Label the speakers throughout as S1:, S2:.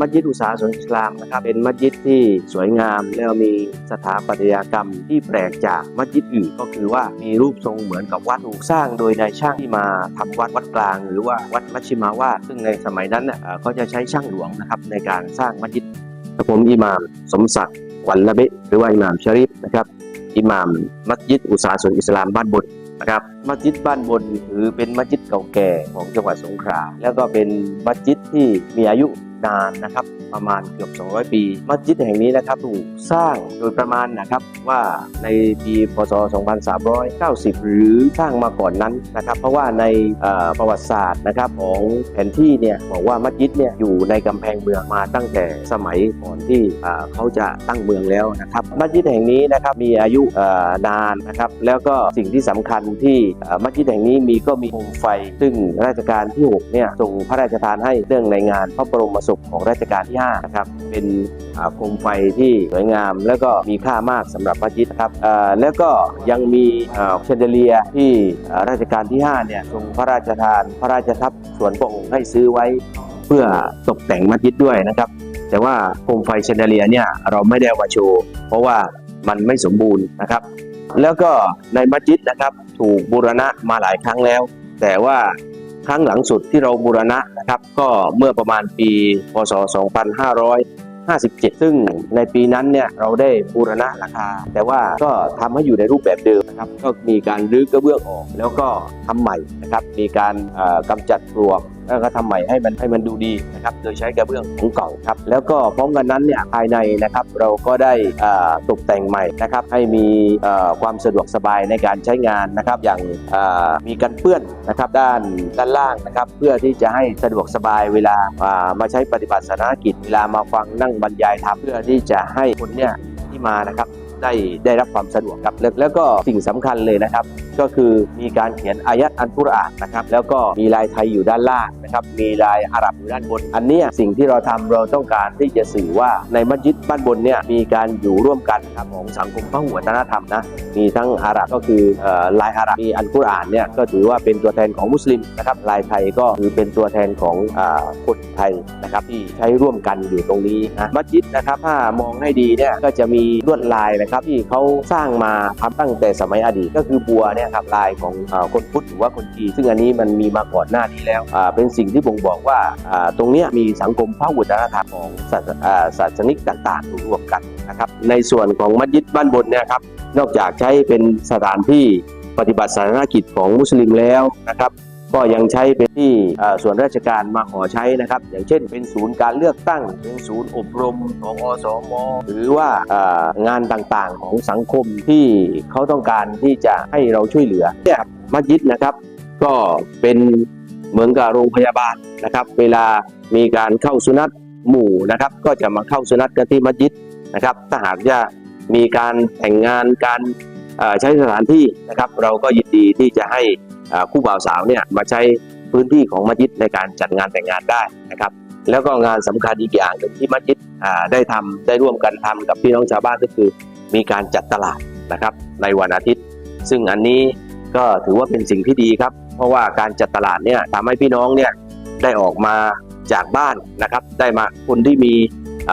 S1: มัสยิดอุสาสนอิสลามนะครับเป็นมัสยิดที่สวยงาม แล้วมีสถาปัตยกรรมที่แปลกจากมัสยิดอื่นก็คือว่ามีรูปทรงเหมือนกับวัดถูกสร้างโดยนายช่างที่มาทำวัดวัดกลาง หรือว่าวัดมัชชิมาวาซึ่งในสมัยนั้นเน่ยเขาจะใช้ช่างหลวงนะครับในการสร้างมัสยิดกับผมอิหม่ามสมศักดิ์วันละเบะหรือว่าอิหม่ามชริฟนะครับอิหม่ามมัสยิดอุสาสนอิสลามบ้านบดนะครับมัสยิดบ้านบนถือเป็นมัสยิดเก่าแก่ของจังหวัดสงขลาแล้วก็เป็นมัสยิดที่มีอายุ นานนะครับประมาณเกือบ 200 ปี มัสยิดแห่งนี้นะครับถูกสร้างโดยประมาณนะครับว่าในปีพศ 2390 หรือสร้างมาก่อนนั้นนะครับ เพราะว่าในประวัติศาสตร์นะครับของแผนที่เนี่ยบอกว่ามัสยิดเนี่ยอยู่ในกำแพงเมืองมาตั้งแต่สมัยก่อนที่เขาจะตั้งเมืองแล้วนะครับ มัสยิดแห่งนี้นะครับมีอายุนานนะครับแล้วก็สิ่งที่สำคัญที่มัสยิดแห่งนี้มีก็มีโคมไฟ ซึ่งรัชกาลที่6เนี่ยทรงพระราชทานให้เรื่องในงานพระบรมพของรัชกาลที่5นะครับเป็นโคมไฟที่สวยงาม แล้วก็มีค่ามากสำหรับมัสยิดนะครับแล้วก็ยังมีเชนเดเลียที่รัชกาลที่5เนี่ยทรงพระราชทาน พระราชทรัพย์ส่วนพระองค์ให้ซื้อไว้ เพื่อตกแต่งมัสยิดด้วยนะครับแต่ว่าโคมไฟเชนเดเลียเนี่ยเราไม่ได้เอามาโชว์เพราะว่ามันไม่สมบูรณ์นะครับ แล้วก็ในมัสยิดนะครับถูกบูรณะมาหลายครั้งแล้ว แต่ว่า ครั้งหลังสุดที่เราบูรณะนะครับก็เมื่อประมาณปีพศ 2557 ซึ่งในปีนั้นเนี่ยเราได้บูรณะราคา แต่ว่าก็ทำให้อยู่ในรูปแบบเดิมนะครับก็มีการรื้อกระเบื้องออก แล้วก็ทำใหม่นะครับมีการเอ่อกำจัดปลวก แล้วก็ทำใหม่ให้มันให้มันดูดีนะครับโดยใช้กระเบื้องของเก่าครับแล้วก็พร้อมกันนั้นเนี่ยภายในนะครับเราก็ได้ตกแต่งใหม่นะครับให้มีความสะดวกสบายในการใช้งานนะครับอย่างมีกันเปื้อนนะครับด้านด้านล่างนะครับเพื่อที่จะให้สะดวกสบายเวลามาใช้ปฏิบัติศาสนกิจเวลามาฟังนั่งบรรยายธรรมเพื่อที่จะให้คนเนี่ยที่มานะครับได้ได้รับความสะดวกครับแล้วแล้วก็สิ่งสำคัญเลยนะครับ ก็คือมีการเขียนอายัดอันกุรอานนะครับแล้วก็มีลายไทยอยู่ด้านล่างนะครับมีลายอาหรับอยู่ด้านบน อันเนี้ยสิ่งที่เราทำเราต้องการที่จะสื่อว่าในมัสยิดบ้านบนเนี่ยมีการอยู่ร่วมกันครับของสังคมพหุวัฒนธรรมนะมีทั้งอาหรับก็คือลายอาหรับมีอันกุรอานเนี่ยก็ถือว่าเป็นตัวแทนของมุสลิมนะครับลายไทยก็คือเป็นตัวแทนของอคนไทยนะครับที่ใช้ร่วมกันอยู่ตรงนี้นะมัสยิดนะครับถ้ามองให้ดีเนี่ยก็จะมีลวดลายนะครับที่เขาสร้างมาทำตั้งแต่สมัยอดีตก็คือบัวเนี่ยครับลายของคนพุทธหรือว่าคนจีนซึ่งอันนี้มันมีมาก่อนหน้านี้แล้วเป็นสิ่งที่บ่งบอกว่าตรงนี้มีสังคมพหุวัฒนธรรมของศาสอ่าศาสนิกต่างๆรวมกันนะครับในส่วนของมัสยิดบ้านบนเนี่ยครับนอกจากใช้เป็นสถานที่ปฏิบัติศาสนกิจของมุสลิมแล้วนะครับ ก็ยังใช้เป็นที่ส่วนราชการมาขอใช้นะครับ อย่างเช่น เป็นศูนย์การเลือกตั้ง เป็นศูนย์อบรมของอสมหรือว่างานต่างๆของสังคมที่เขาต้องการที่จะให้เราช่วยเหลือเนี่ยมัสยิดนะครับ ก็เป็นเหมือนกับโรงพยาบาลนะครับ เวลามีการเข้าสุนัตหมู่นะครับ ก็จะมาเข้าสุนัตกันที่มัสยิดนะครับ ถ้าหากจะมีการแต่งงานการใช้สถานที่นะครับ เราก็ยินดีที่จะให้ คู่บ่าวสาวเนี่ยมาใช้พื้นที่ของมัสยิดในการจัดงานแต่งงานได้นะครับ แล้วก็งานสำคัญอีกอย่างหนึ่งที่มัสยิดได้ทำได้ร่วมกันทำกับพี่น้องชาวบ้านก็คือ มีการจัดตลาดนะครับในวันอาทิตย์ ซึ่งอันนี้ก็ถือว่าเป็นสิ่งที่ดีครับ เพราะว่าการจัดตลาดเนี่ยทำให้พี่น้องเนี่ยได้ออกมาจากบ้านนะครับ ได้มาคนที่มี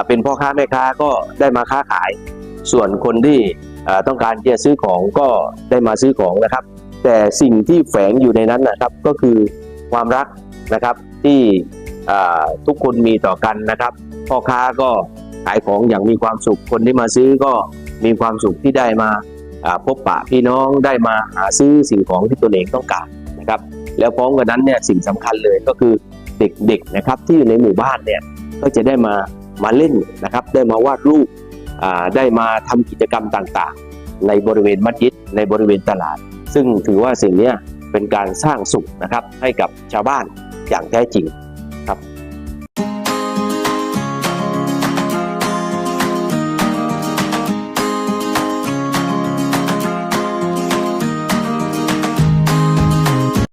S1: เป็นพ่อค้าแม่ค้าก็ได้มาค้าขาย ส่วนคนที่ต้องการจะซื้อของก็ได้มาซื้อของนะครับ แต่สิ่งที่แฝงอยู่ในนั้นนะครับก็คือความรักนะครับที่ทุกคนมีต่อกันนะครับพ่อค้าก็ขายของอย่างมีความสุขคนที่มาซื้อก็มีความสุขที่ได้มาพบปะพี่น้องได้มาหาซื้อสิ่งของที่ตัวเองต้องการนะครับ แล้วพร้อมกันนั้นเนี่ยสิ่งสำคัญเลยก็คือเด็กๆนะครับที่อยู่ในหมู่บ้านเนี่ยก็จะได้มามาเล่นนะครับ ได้มาวาดรูปได้มาทำกิจกรรมต่างๆ ในบริเวณมัสยิดในบริเวณตลาด ซึ่งถือว่าสิ่งนี้เป็นการสร้างสุขนะครับให้กับชาวบ้านอย่างแท้จริง